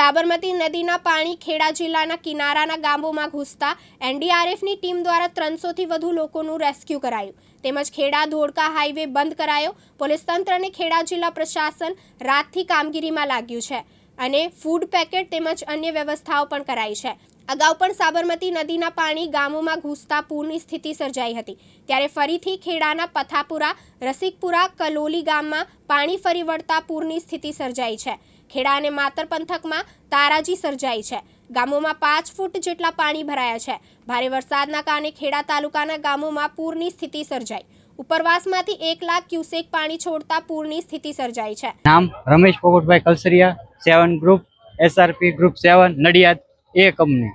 સાબરમતી નદીના પાણી ખેડા જિલ્લાના કિનારાના ગામોમાં ઘૂસતા એનડીઆરએફની ટીમ દ્વારા ત્રણસોથી વધુ લોકોનું રેસ્ક્યુ કરાયું. તેમજ ખેડા ધોળકા હાઈવે બંધ કરાયો. પોલીસ તંત્ર અને ખેડા જિલ્લા પ્રશાસન રાતથી કામગીરીમાં લાગ્યું છે અને ફૂડ પેકેટ તેમજ અન્ય વ્યવસ્થાઓ પણ કરાઈ છે. અગાઉ પણ સાબરમતી નદીના પાણી ગામોમાં ઘૂસતા પૂરની સ્થિતિ સર્જાઈ હતી. ત્યારે ફરીથી ખેડાના પથાપુરા, રસિકપુરા, કલોલી ગામમાં પાણી ફરી વળતા પૂરની સ્થિતિ સર્જાઈ છે. ખેડા અને માતર પંથકમાં તારાજી સર્જાઈ છે. ગામોમાં પાંચ ફૂટ જેટલા પાણી ભરાયા છે. ભારે વરસાદના કારણે ખેડા તાલુકાના ગામોમાં પૂરની સ્થિતિ સર્જાઈ. ઉપરવાસમાંથી એક લાખ ક્યુસેક પાણી છોડતા પૂરની સ્થિતિ સર્જાઈ છે. નામ Ramesh પોગટભાઈ Kalsariya, seven group, SRP group seven, Nadiad, એ કંપની.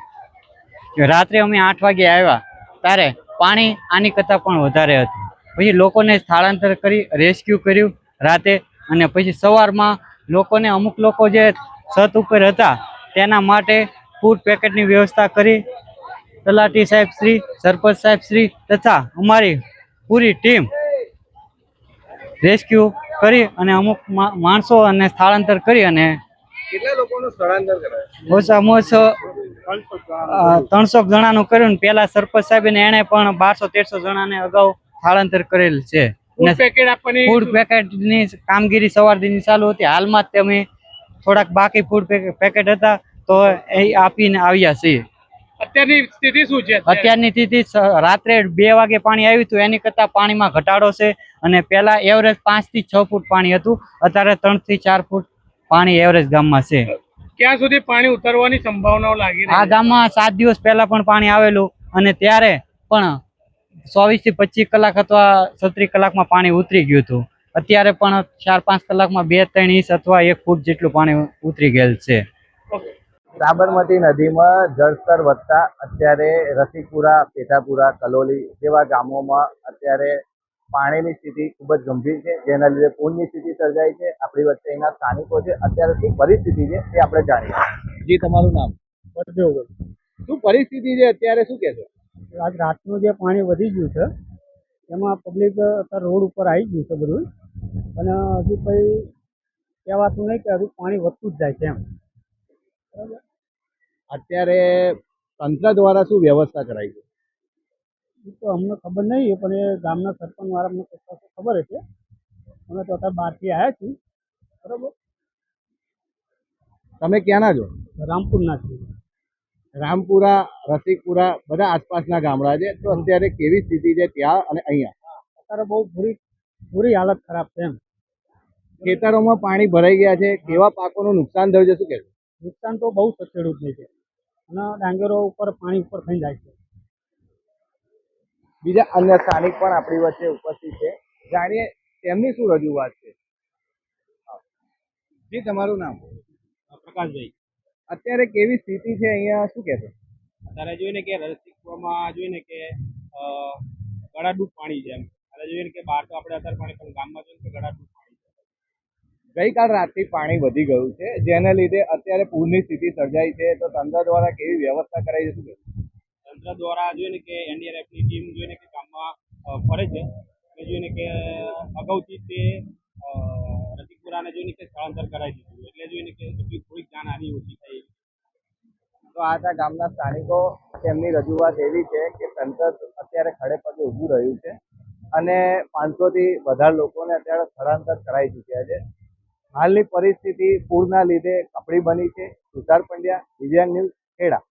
રાત્રે અમે આઠ વાગે આવ્યા, ત્યારે પાણી આની કરતાં પણ વધારે હતું. પછી લોકોને સ્થળાંતર કરી, રેસ્ક્યુ કર્યું રાતે અને પછી સવારમાં લોકોને અમુક લોકો જે છત ઉપર હતા તેના માટે ફૂડ પેકેટની વ્યવસ્થા કરી. તલાટી સાહેબ શ્રી સરપંચ સાહેબ શ્રી તથા અમારી પૂરી ટીમ રેસ્ક્યુ કરી અને અમુક માણસો અને સ્થળાંતર કરી અને કેટલા લોકોનું સ્થળાંતર કરાય? ઓછામાં ઓછો ત્રણસો જણાનું કર્યું ને પેલા સરપંચ સાહેબ એણે એને પણ બારસો તેરસો જણાને અગાઉ સ્થળાંતર કરેલ છે. ફૂડ પેકેટની કામગીરી સવારથી ચાલુ હતી. હાલમાં જ અમે થોડાક બાકી ફૂડ પેકેટ હતા તો એ આપીને આવ્યા છીએ. અત્યારની સ્થિતિ શું છે અત્યારની સ્થિતિ રાત્રે બે વાગે પાણી આવ્યું હતું. એની કરતાં પાણીમાં ઘટાડો છે અને પહેલા એવરેજ પાંચથી છ ફૂટ પાણી હતું. અત્યારે ત્રણથી ચાર ફૂટ પાણી એવરેજ ગામમાં છે. ક્યાં સુધી પાણી ઉતરવાની સંભાવનાઓ લાગી આ ગામમાં સાત દિવસ પહેલા પણ પાણી આવેલું અને ત્યારે પણ ચોવીસથી પચીસ કલાક અથવા છત્રીસ કલાકમાં પાણી ઉતરી ગયું હતું. અત્યારે પણ ચાર પાંચ કલાકમાં બે ત્રણ ઇંચ અથવા એક ફૂટ જેટલું પાણી ઉતરી ગયેલ છે. સાબરમતી નદીમાં જળસ્તર વધતા અત્યારે રસીપુરા પેટાપુરા કલોલી જેવા ગામોમાં અત્યારે પાણીની સ્થિતિ ખૂબ જ ગંભીર છે જેના લીધે પૂરની સ્થિતિ સર્જાઈ છે આપણી વચ્ચે એના સ્થાનિકો છે અત્યારે શું પરિસ્થિતિ છે તે આપણે જાણીએ. જી તમારું નામ? શું પરિસ્થિતિ છે? અત્યારે શું કહેશો આજ રાતનું જે પાણી વધી ગયું છે એમાં પબ્લિક અત્યારે રોડ ઉપર આવી ગયું છે બધું. અને હજી કંઈ કહેવાતું નહીં કે હજુ પાણી વધતું જ જાય છે એમ. અત્યારે તંત્ર દ્વારા શું વ્યવસ્થા કરાઈ છે? એ તો અમને ખબર નહીં પણ એ ગામના સરપંચ વાળા અમને ખબર છે અમે તો અત્યારે બહારથી આવ્યા છીએ. બરાબર? તમે ક્યાંના છો? રામપુરના છીએ. રામપુરા રસિકપુરા બધા આસપાસના ગામડા છે. તો અત્યારે કેવી સ્થિતિ છે ત્યાં અને અહીંયા? અત્યારે બહુ બુરી બુરી હાલત ખરાબ છે એમ. ખેતરોમાં પાણી ભરાઈ ગયા છે. કેવા પાકોનું નુકસાન થયું છે શું કહેવું નુકસાન તો બહુ સચેડું જ છે. અને ડાંગરો ઉપર પાણી ઉપર થઈ જાય છે. બીજા અન્ય સ્થાનિક પણ આપણી વચ્ચે ઉપસ્થિત છે. જાણીએ તેમની શું રજૂઆત છે? જી તમારું નામ? પ્રકાશભાઈ. અત્યારે કેવી સ્થિતિ છે અહીંયા શું કહેશો? અત્યારે જોઈને કે રસિકવામાં જોઈને કે ગળાડૂબ પાણી છે અત્યારે જોઈને કે બહાર તો આપણે અત્યારે પાણી પણ ગામમાં જોઈને કે ગળાડૂબ પાણી છે. ગઈકાલ રાતથી પાણી વધી ગયું છે. જેને લીધે અત્યારે પૂરની સ્થિતિ સર્જાઈ છે. તો તંત્ર દ્વારા કેવી વ્યવસ્થા કરાઈ છે શું તંત્ર દ્વારા જોઈને કે એનડીઆરએફની ટીમ જોઈને કે ગામમાં ફરે છે. અને જોઈને કે અગાઉથી તે રસિકપુરાને જોઈને કે સ્થળાંતર કરાવી દીધું તો આ હતા ગામના સ્થાનિકો. તેમની રજૂઆત એવી છે કે તંત્ર અત્યારે ખડે પગે ઊભું રહ્યું છે અને પાંચસો થી વધારે લોકોને અત્યારે સ્થળાંતર કરાઈ ચૂક્યા છે. હાલની પરિસ્થિતિ પૂરના લીધે કપડી બની છે. તુષાર પંડ્યા, દિવ્યાંગ ન્યૂઝ ખેડા.